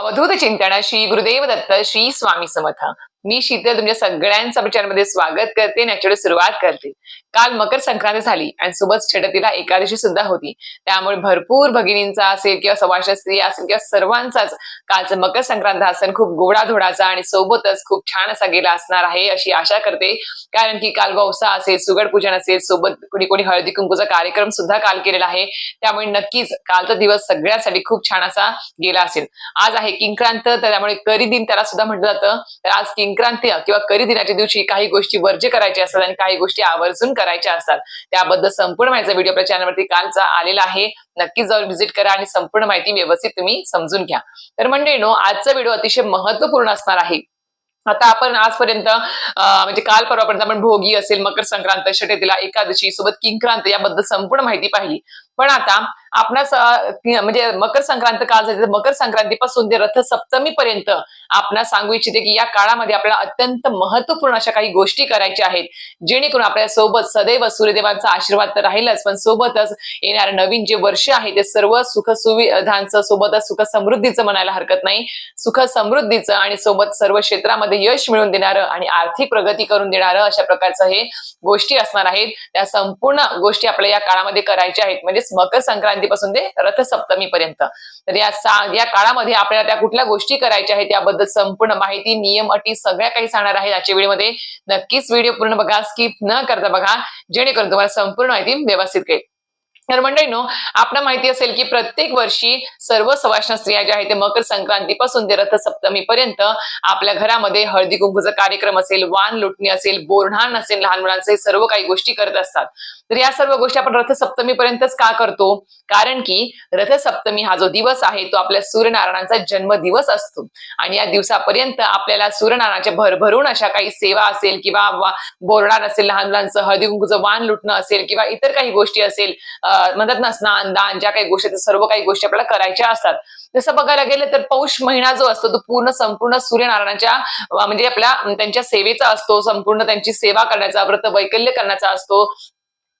अवधूत चिंतन श्री गुरुदेव दत्त श्री स्वामी समर्थ. मी शीतल तुमच्या सगळ्यांचं चॅनलमध्ये स्वागत करते आणि सुरुवात करते. काल मकर संक्रांत झाली आणि सोबत छटतीला एकादशी सुद्धा होती. त्यामुळे भरपूर भगिनींचा असेल किंवा सवाश स्त्री असेल किंवा सर्वांचाच कालचा मकर संक्रांत हा सण खूप गोडाधोडाचा आणि सोबतच खूप छान असा गेला असणार आहे अशी आशा करते. कारण की काल वौसा असेल सुगड पूजन असेल सोबत कोणी कोणी हळदी कुंकूचा कार्यक्रम सुद्धा काल केलेला आहे. त्यामुळे नक्कीच कालचा दिवस सगळ्यांसाठी खूप छान असा गेला असेल. आज आहे किंक्रांत तर त्यामुळे करी दिन त्याला सुद्धा म्हटलं जातं. तर आज संक्रांती किंवा करी दिनाच्या दिवशी काही गोष्टी वर्ज्य करायच्या असतात आणि काही गोष्टी आवर्जून करायच्या असतात. त्याबद्दल संपूर्ण माहिती व्हिडिओ आपल्या चॅनलवरती कालचा आलेला आहे. नक्कीच जाऊन व्हिजिट करा आणि संपूर्ण माहिती व्यवस्थित तुम्ही समजून घ्या. तर म्हणजे नो आजचा व्हिडिओ अतिशय महत्त्वपूर्ण असणार आहे. आता आपण आजपर्यंत म्हणजे काल परवापर्यंत आपण भोगी असेल मकर संक्रांत षटेतीला एकादशी सोबत किंक्रांत याबद्दल संपूर्ण माहिती पाहिली. पण आता आपणास म्हणजे मकर संक्रांत काळ झाली तर मकर संक्रांतीपासून ते रथसप्तमी पर्यंत आपणास सांगू इच्छिते की या काळामध्ये आपल्याला अत्यंत महत्त्वपूर्ण अशा काही गोष्टी करायच्या आहेत जेणेकरून आपल्यासोबत सदैव सूर्यदेवांचा आशीर्वाद तर राहीलच पण सोबतच येणारं नवीन जे वर्ष आहे ते सर्व सुख सुविधांचं सोबतच सुख समृद्धीचं म्हणायला हरकत नाही. सुख समृद्धीचं आणि सोबत सर्व क्षेत्रामध्ये यश मिळवून देणारं आणि आर्थिक प्रगती करून देणारं अशा प्रकारचं हे गोष्टी असणार आहेत. त्या संपूर्ण गोष्टी आपल्या या काळामध्ये करायच्या आहेत. म्हणजेच मकर संक्रांती संक्रांतीपासून ते रथसप्तमी पर्यंत तर या या काळामध्ये आपल्याला त्या कुठल्या गोष्टी करायच्या आहेत याबद्दल संपूर्ण माहिती नियम अटी सगळ्या काही सांगणार आहे आजच्या व्हिडिओमध्ये नक्कीच व्हिडिओ पूर्ण बघा स्किप न करता बघा. जेणेकरून तुम्हाला संपूर्ण माहिती व्यवस्थित कळेल. तर मंडळीनो आपल्याला माहिती असेल की प्रत्येक वर्षी सर्व सवाष्ण स्त्रिया ज्या आहेत ते मकर संक्रांतीपासून ते रथसप्तमी पर्यंत आपल्या घरामध्ये हळदी कुंकूचा कार्यक्रम असेल वान लुटणी असेल बोरणान असेल लहान मुलांचे सर्व काही गोष्टी करत असतात. तर या सर्व गोष्टी आपण रथसप्तमी पर्यंतच का करतो? कारण की रथसप्तमी हा जो दिवस आहे तो आपल्या सूर्यनारायणाचा जन्म दिवस असतो. आणि या दिवसापर्यंत आपल्याला सूर्यनारायणाच्या भरभरून अशा काही सेवा असेल किंवा वा- बोरणान असेल लहान मुलांचं हळदी कुंकूचं वान लुटणं असेल किंवा इतर काही गोष्टी असेल अं, म्हणतात ना स्नान दान ज्या काही गोष्टी सर्व काही गोष्टी आपल्याला करायच्या असतात. जसं बघायला गेलं तर पौष महिना जो असतो तो पूर्ण संपूर्ण सूर्यनारायणाच्या म्हणजे आपल्या त्यांच्या सेवेचा असतो संपूर्ण त्यांची सेवा करण्याचा व्रत वैकल्य करण्याचा असतो.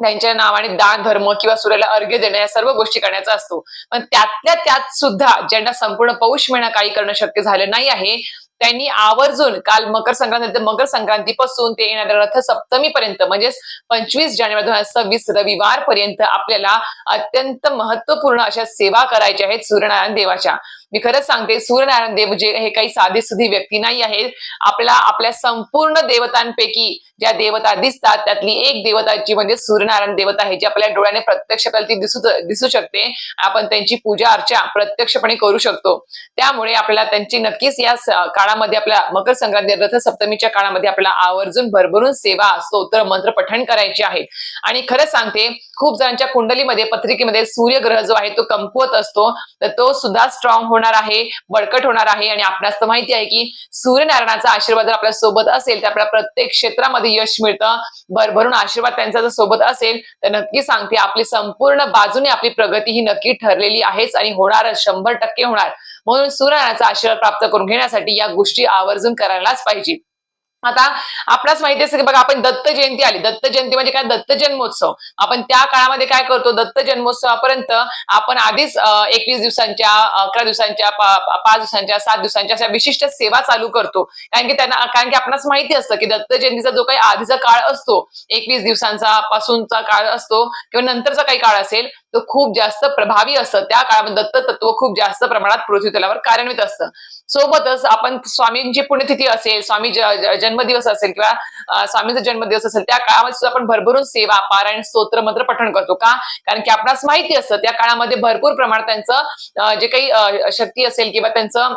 त्यांच्या नावाने दान धर्म किंवा सूर्याला अर्घ्य देणं या सर्व गोष्टी करण्याचा असतो. पण त्यातल्या त्यात सुद्धा ज्यांना संपूर्ण पौष महिना काही करणं शक्य झालं नाही आहे त्यांनी आवर्जून काल मकर संक्रांती मकर संक्रांतीपासून ते येणाऱ्या रथसप्तमी पर्यंत म्हणजेच पंचवीस जानेवारी दोन हजार सव्वीस रविवार पर्यंत आपल्याला अत्यंत महत्त्वपूर्ण अशा सेवा करायच्या आहेत सूर्यनारायण देवाच्या. मी खरंच सांगते सूर्यनारायण देव जे हे काही साधी सुधी व्यक्ती नाही आहेत आपल्या आपल्या संपूर्ण देवतांपैकी ज्या देवता दिसतात त्यातली एक देवताची म्हणजे सूर्यनारायण देवता आहे जी आपल्या डोळ्याने प्रत्यक्ष आपल्याला ती दिसू दिसू शकते. आपण त्यांची पूजा अर्चा प्रत्यक्षपणे करू शकतो. त्यामुळे आपल्याला त्यांची नक्कीच या काळामध्ये आपल्या मकर संक्रांती रथसप्तमीच्या काळामध्ये आपल्याला आवर्जून भरभरून सेवा स्तोत्र मंत्र पठण करायचे आहेत. आणि खरंच सांगते खूप जणांच्या कुंडलीमध्ये पत्रिकेमध्ये सूर्यग्रह जो आहे तो कमकुवत असतो तर तो सुद्धा स्ट्रॉंग होणार आहे बळकट होणार आहे आणि आपणास तर माहिती आहे की सूर्यनारायणाचा आशीर्वाद जर आपल्यासोबत असेल तर आपल्या प्रत्येक क्षेत्रामध्ये यश मिळतं. भरभरून आशीर्वाद त्यांचा जर सोबत असेल तर नक्की सांगते आपली संपूर्ण बाजूने आपली प्रगती ही नक्की ठरलेली आहेच आणि होणार शंभर टक्के होणार. म्हणून सूर्यनारायणाचा आशीर्वाद प्राप्त करून घेण्यासाठी या गोष्टी आवर्जून करायलाच पाहिजे. आता आपणास माहिती असेल की बघा आपण दत्त जयंती आली. दत्त जयंती म्हणजे काय? दत्त जन्मोत्सव. आपण त्या काळामध्ये काय करतो? दत्त जन्मोत्सवापर्यंत आपण आधीच एकवीस दिवसांच्या अकरा दिवसांच्या पाच दिवसांच्या सात दिवसांच्या अशा विशिष्ट सेवा चालू करतो. कारण की त्यांना कारण की आपणास माहिती असतं की दत्त जयंतीचा जो काही आधीचा काळ असतो एकवीस दिवसांचा पासूनचा काळ असतो किंवा नंतरचा काही काळ असेल तो खूप जास्त प्रभावी असतं. त्या काळामध्ये दत्त तत्व खूप जास्त प्रमाणात पृथ्वी तलावर कार्यान्वित असतं. सोबतच आपण स्वामींची पुण्यतिथी असेल स्वामी जन्मदिवस असेल किंवा स्वामींचा जन्मदिवस असेल त्या काळामध्ये सुद्धा आपण भरभरून सेवा पारायण स्तोत्र मंत्र पठण करतो का? कारण की आपणास माहिती असतं त्या काळामध्ये भरपूर प्रमाणात त्यांचं जे काही शक्ती असेल किंवा त्यांचं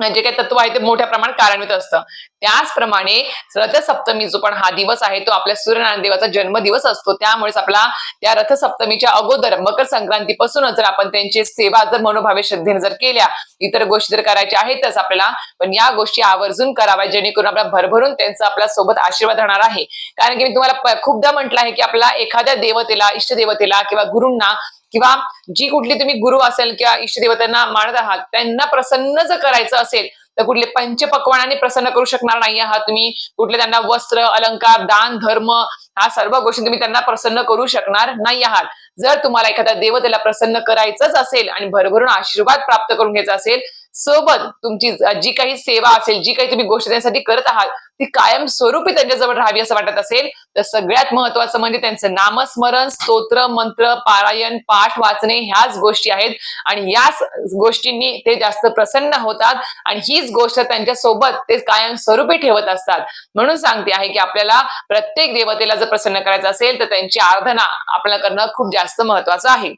म्हणजे जे काही तत्व आहे ते मोठ्या प्रमाणात कार्यान्वित असतं. त्याचप्रमाणे रथसप्तमी जो पण हा दिवस आहे तो आपल्या सूर्यनारायण देवाचा जन्मदिवस असतो. त्यामुळेच आपला त्या रथसप्तमीच्या अगोदर मकर संक्रांतीपासूनच जर आपण त्यांची सेवा जर मनोभावे श्रद्धेने जर केल्या इतर गोष्टी जर करायच्या आहेतच आपल्याला पण या गोष्टी आवर्जून कराव्या जेणेकरून आपल्याला भरभरून त्यांचा आपल्यासोबत आशीर्वाद राहणार आहे. कारण की मी तुम्हाला खूपदा म्हटलं आहे की आपला एखाद्या देवतेला इष्टदेवतेला किंवा गुरूंना किंवा जी कुठली तुम्ही गुरु असेल किंवा इष्टदेवतांना मानत आहात त्यांना प्रसन्न जर करायचं असेल तर कुठले पंचपक्वानाने प्रसन्न करू शकणार नाही आहात तुम्ही. कुठले त्यांना वस्त्र अलंकार दान धर्म हा सर्व गोष्टी तुम्ही त्यांना प्रसन्न करू शकणार नाही आहात. जर तुम्हाला एखाद्या देवतेला प्रसन्न करायचंच असेल आणि भरभरून आशीर्वाद प्राप्त करून घ्यायचा असेल सोबत तुमची जी काही सेवा असेल जी काही तुम्ही गोष्ट त्यांच्यासाठी करत आहात ती कायम स्वरूपी त्यांच्याजवळ राहावी असं वाटत असेल तर सगळ्यात महत्वाचं म्हणजे त्यांचं नामस्मरण स्तोत्र मंत्र पारायण पाठ वाचणे ह्याच गोष्टी आहेत. आणि याच गोष्टींनी ते जास्त प्रसन्न होतात आणि हीच गोष्ट त्यांच्यासोबत ते कायम स्वरूपी ठेवत असतात. म्हणून सांगते आहे की आपल्याला प्रत्येक देवतेला जर प्रसन्न करायचं असेल तर त्यांची आराधना आपल्याला करणं खूप जास्त महत्वाचं आहे.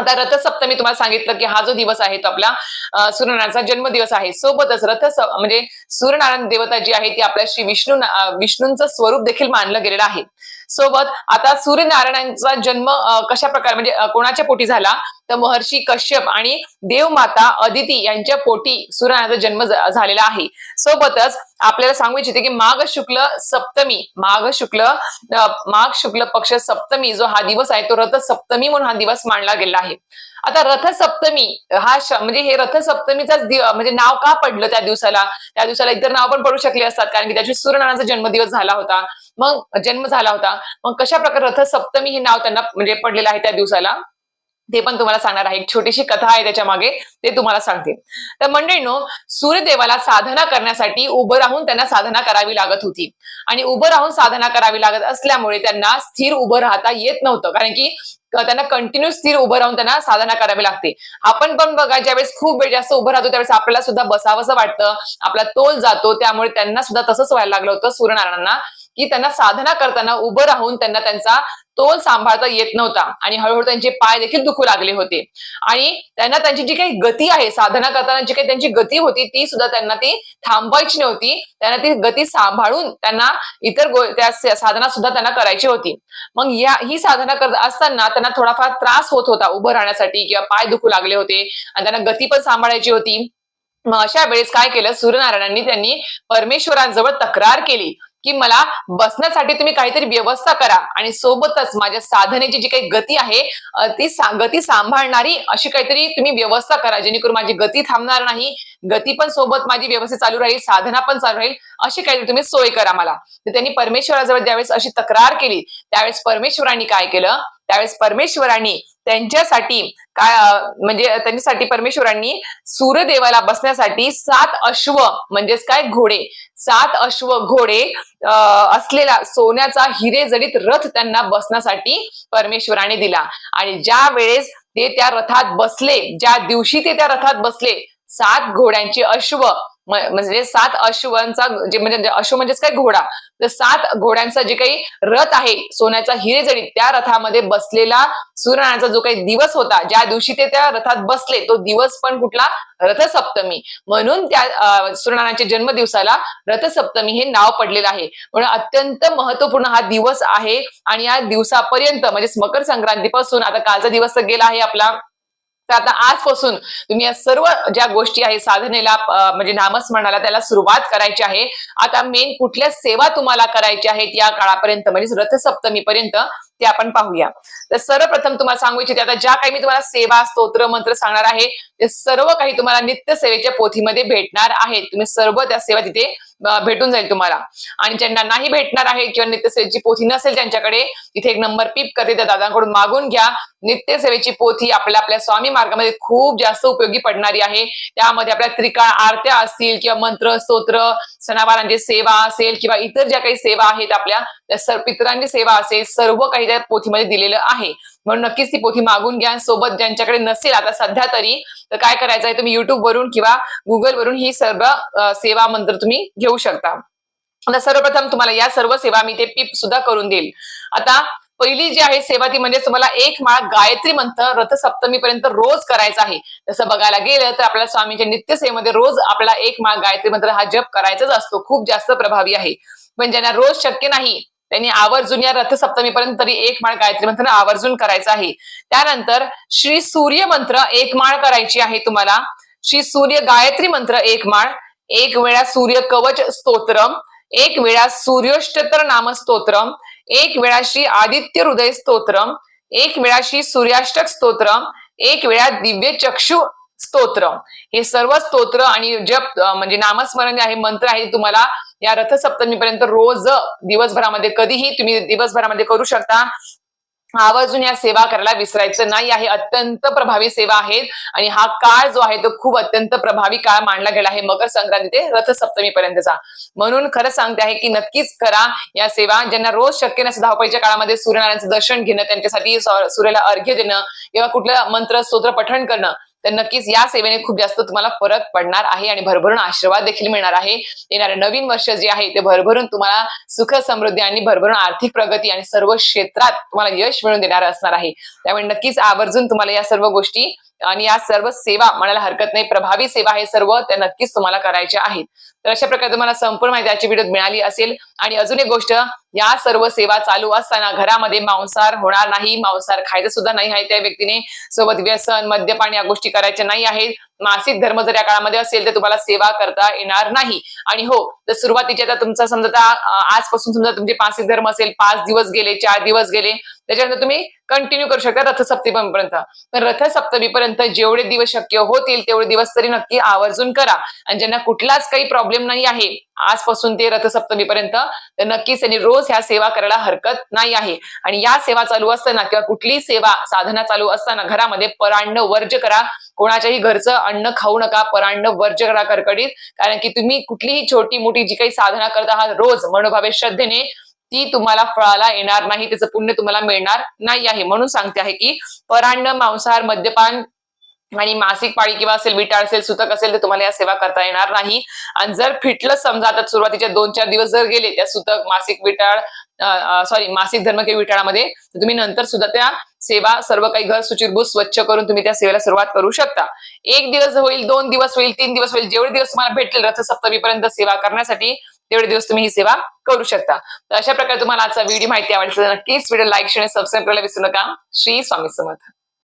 आता रथसप्तमी तुम्हाला सांगितलं की हा जो दिवस आहे तो आपला सूर्यनारायणचा जन्मदिवस आहे. सोबतच रथ म्हणजे सूर्यनारायण देवता जी आहे ती आपल्या श्री विष्णू विष्णूंचं स्वरूप देखील मानलं गेलेलं आहे. सोबत आता सूर्यनारायणांचा जन्म कशा प्रकारे म्हणजे कोणाच्या पोटी झाला? तर महर्षी कश्यप आणि देवमाता अदिती यांच्या पोटी सुरानाचा जन्म झालेला आहे. सोबतच आपल्याला सांगू इच्छिते की माघ शुक्ल सप्तमी माघ शुक्ल माघ शुक्ल पक्ष सप्तमी जो हा दिवस आहे तो रथ सप्तमी म्हणून हा दिवस मानला गेला आहे. आता रथ सप्तमी हा म्हणजे हे रथ सप्तमीचाच म्हणजे नाव का पडलं त्या दिवसाला? त्या दिवसाला इतर नाव पण पडू शकले असतात कारण की त्याची सूर्यनारायणाचा जन्मदिवस झाला होता. मग जन्म झाला होता. मग कशा प्रकारे रथ सप्तमी हे नाव त्यांना म्हणजे पडलेलं आहे त्या दिवसाला? ते पण तुम्हाला सांगणार आहे. एक छोटीशी कथा आहे त्याच्यामागे ते तुम्हाला सांगते. तर मंडळींनो सूर्यदेवाला साधना करण्यासाठी उभं राहून त्यांना साधना करावी लागत होती. आणि उभं राहून साधना करावी लागत असल्यामुळे त्यांना स्थिर उभं राहता येत नव्हतं. कारण की त्यांना कंटिन्यू स्थिर उभं राहून त्यांना साधना करावी लागते. आपण पण बघा ज्यावेळेस खूप वेळ जास्त उभं राहतो त्यावेळेस आपल्याला सुद्धा बसावंसं वाटतं. आपला तोल जातो. त्यामुळे त्यांना सुद्धा तसंच व्हायला लागलं होतं सूर्यनारायणांना की त्यांना साधना करताना उभं राहून त्यांना त्यांचा तोल सांभाळता येत नव्हता. आणि हळूहळू त्यांचे पाय देखील दुखू लागले होते. आणि त्यांना त्यांची जी काही गती आहे साधना करताना जी काही त्यांची गती होती ती सुद्धा त्यांना ती थांबवायची नव्हती. त्यांना ती गती सांभाळून त्यांना इतर त्या साधना सुद्धा त्यांना करायची होती. मग या ही साधना करत असताना त्यांना थोडाफार त्रास होत होता उभं राहण्यासाठी किंवा पाय दुखू लागले होते आणि त्यांना गती पण सांभाळायची होती. मग अशा वेळेस काय केलं? सूर्यनारायणांनी त्यांनी परमेश्वरांजवळ तक्रार केली. की मला बसण्यासाठी तुम्ही काहीतरी व्यवस्था करा. आणि सोबतच माझ्या साधनेची जी काही गती आहे ती सा- गती सांभाळणारी अशी काहीतरी तुम्ही व्यवस्था करा. जेणेकरून माझी गती थांबणार नाही गती पण सोबत माझी व्यवस्थित चालू राहील साधना पण चालू राहील अशी काहीतरी तुम्ही सोय करा मला. तर त्यांनी परमेश्वराजवळ ज्यावेळेस अशी तक्रार केली त्यावेळेस परमेश्वरांनी काय केलं? त्यावेळेस परमेश्वरांनी त्यांच्यासाठी काय म्हणजे त्यांच्यासाठी परमेश्वरांनी सूर्यदेवाला बसण्यासाठी सात अश्व म्हणजेच काय घोडे. सात अश्व घोडे असलेला सोन्याचा हिरे जडित रथ त्यांना बसण्यासाठी परमेश्वराने दिला. आणि ज्या वेळेस ते त्या रथात बसले ज्या दिवशी ते त्या रथात बसले सात घोड्यांचे अश्व म्हणजे सात अश्वांचा जे म्हणजे, म्हणजे अश्व म्हणजेच काय? घोडा. तर सात घोड्यांचा जे काही रथ आहे सोन्याचा हिरे जडित त्या रथामध्ये बसलेला सूर्यनारायणाचा जो काही दिवस होता ज्या दिवशी ते त्या रथात बसले तो दिवस पण कुठला? रथसप्तमी. म्हणून त्या सूर्यनारायणाच्या जन्मदिवसाला रथसप्तमी हे नाव पडलेलं आहे. म्हणून अत्यंत महत्त्वपूर्ण हा दिवस आहे. आणि या दिवसापर्यंत म्हणजे मकर संक्रांतीपासून आता कालचा दिवस तर गेला आहे आपला. तर आता आजपासून तुम्ही या सर्व ज्या गोष्टी आहे साधनेला म्हणजे नामस्मरणाला त्याला सुरुवात करायची आहे. आता मेन कुठल्या सेवा तुम्हाला करायच्या आहेत या काळापर्यंत म्हणजे रथसप्तमी पर्यंत ते आपण पाहूया. तर सर्वप्रथम तुम्हाला सांगू इच्छिते आता ज्या काही मी तुम्हाला सेवा स्तोत्र मंत्र सांगणार आहे ते सर्व काही तुम्हाला नित्य सेवेच्या पोथीमध्ये भेटणार आहेत. तुम्ही सर्व त्या सेवा तिथे भेटून जाईल तुम्हाला. आणि ज्यांना नाही भेटणार आहे किंवा नित्यसेवेची पोथी नसेल त्यांच्याकडे तिथे एक नंबर पीप करते त्या दादांकडून. मागून घ्या. नित्यसेवेची पोथी आपल्या आपल्या स्वामी मार्गामध्ये खूप जास्त उपयोगी पडणारी आहे. त्यामध्ये आपल्या त्रिकाळ आरत्या असतील किंवा मंत्र स्तोत्र सणावारांची सेवा असेल किंवा इतर ज्या काही सेवा आहेत आपल्या त्या पितरांची सेवा असेल सर्व काही त्या पोथीमध्ये दिलेलं आहे. म्हणून नक्कीच ती पोथी मागून घ्या. सोबत ज्यांच्याकडे नसेल आता सध्या तरी तर काय करायचं आहे तुम्ही युट्यूब वरून किंवा गुगल वरून ही सर्व सेवा मंत्र तुम्ही घेऊ शकता. आता सर्वप्रथम तुम्हाला या सर्व सेवा मी ते पिप सुद्धा करून देईल. आता पहिली जी आहे सेवा ती म्हणजे तुम्हाला एक माळ गायत्री मंत्र रथसप्तमी पर्यंत रोज करायचा आहे. तसं बघायला गेलं तर आपल्या स्वामींच्या नित्यसेवेमध्ये रोज आपला एक माळ गायत्री मंत्र हा जप करायचाच असतो. खूप जास्त प्रभावी आहे. पण ज्यांना रोज शक्य नाही त्यांनी आवर्जून या रथसप्तमीपर्यंत तरी एक माळ गायत्री मंत्र आवर्जून करायचं आहे. त्यानंतर श्री सूर्य मंत्र एक माळ करायची आहे तुम्हाला. श्री सूर्य गायत्री मंत्र एक माळ. एक वेळा सूर्य कवच स्तोत्रम. एक वेळा सूर्योष्टतर नाम स्तोत्रम. एक वेळा श्री आदित्य हृदय स्तोत्रम. एक वेळा श्री सूर्याष्टक स्तोत्रम. एक वेळा दिव्य चक्षु स्तोत्र. हे सर्व स्तोत्र आणि जप म्हणजे नामस्मरण जे आहे मंत्र आहे तुम्हाला या रथसप्तमीपर्यंत रोज दिवसभरामध्ये कधीही तुम्ही दिवसभरामध्ये करू शकता. आवर्जून या सेवा करायला विसरायचं नाही. आहे अत्यंत प्रभावी सेवा आहेत आणि हा काळ जो आहे तो खूप अत्यंत प्रभावी काळ मानला गेला आहे. मकर संक्रांती ते रथसप्तमीपर्यंतचा म्हणून खरं सांगते आहे की नक्कीच करा या सेवा. ज्यांना रोज शक्य नसतं धावपळीच्या काळामध्ये सूर्यनारायणचं दर्शन घेणं त्यांच्यासाठी सूर्याला अर्घ्य देणं किंवा कुठलं मंत्र स्तोत्र पठण करणं तर नक्कीच या सेवेने खूप जास्त तुम्हाला फरक पडणार आहे आणि भरभरून आशीर्वाद देखील मिळणार आहे. येणारे नवीन वर्ष जे आहे ते भरभरून तुम्हाला सुख समृद्धी आणि भरभरून आर्थिक प्रगती आणि सर्व क्षेत्रात तुम्हाला यश मिळून देणार असणार आहे. त्यामुळे नक्कीच आवर्जून तुम्हाला या सर्व गोष्टी आणि या सर्व सेवा म्हणायला हरकत नाही. प्रभावी सेवा हे सर्व त्या नक्कीच तुम्हाला करायच्या आहेत. तर अशा प्रकारे तुम्हाला संपूर्ण माहिती याची व्हिडिओत मिळाली असेल. आणि अजून एक गोष्ट या सर्व सेवा चालू असताना घरामध्ये मांसाहार होणार नाही. मांसाहार खायचं सुद्धा नाही आहे त्या व्यक्तीने. सोबत व्यसन मद्यपान या गोष्टी करायच्या नाही आहेत. मासिक धर्म जर या काळामध्ये असेल तर तुम्हाला सेवा करता येणार नाही. आणि हो तर सुरुवातीच्या आता तुमचा समजा आता, आजपासून समजा तुमचे मासिक धर्म असेल पाच दिवस गेले चार दिवस गेले त्याच्यानंतर तुम्ही कंटिन्यू करू शकता रथसप्तमीपर्यंत. पण रथसप्तमीपर्यंत जेवढे दिवस शक्य होतील तेवढे दिवस तरी नक्की आवर्जून करा. आणि ज्यांना कुठलाच काही प्रॉब्लेम नाही आहे आजपासून ते रथसप्तमीपर्यंत तर नक्कीच त्यांनी रोज ह्या सेवा करायला हरकत नाही आहे. आणि या सेवा चालू असताना किंवा कुठलीही सेवा साधना चालू असताना घरामध्ये परान्न वर्ज करा. कोणाच्याही घरचं अन्न खाऊ नका परान्न वर्ज करा करकडीत कारण की तुम्ही कुठलीही छोटी मोठी जी काही साधना करत आहात रोज मनोभावे श्रद्धेने ती तुम्हाला फळाला येणार नाही त्याचं पुण्य तुम्हाला मिळणार नाही आहे. म्हणून सांगते आहे की परान्न मांसाहार मद्यपान आणि मासिक पाळी किंवा असेल विटाळ असेल सुतक असेल तर तुम्हाला या सेवा करता येणार नाही. आणि जर फिटलं समजा आता सुरुवातीच्या दोन चार दिवस जर गेले त्या सुतक मासिक विटाळ सॉरी मासिक धर्म किंवा विटाळामध्ये तुम्ही नंतर सुद्धा त्या सेवा सर्व काही घर सुचिरभूत स्वच्छ करून तुम्ही त्या सेवेला सुरुवात करू शकता. एक दिवस होईल दोन दिवस होईल तीन दिवस होईल जेवढे दिवस तुम्हाला भेटेल रथसप्तमीपर्यंत सेवा करण्यासाठी तेवढे दिवस तुम्ही ही सेवा करू शकता. तर अशा प्रकारे तुम्हाला आजचा व्हिडिओ माहिती आवडली नक्कीच व्हिडिओ लाईक शेअर सबस्क्राईब करायला विसरू नका. श्री स्वामी समर्थ.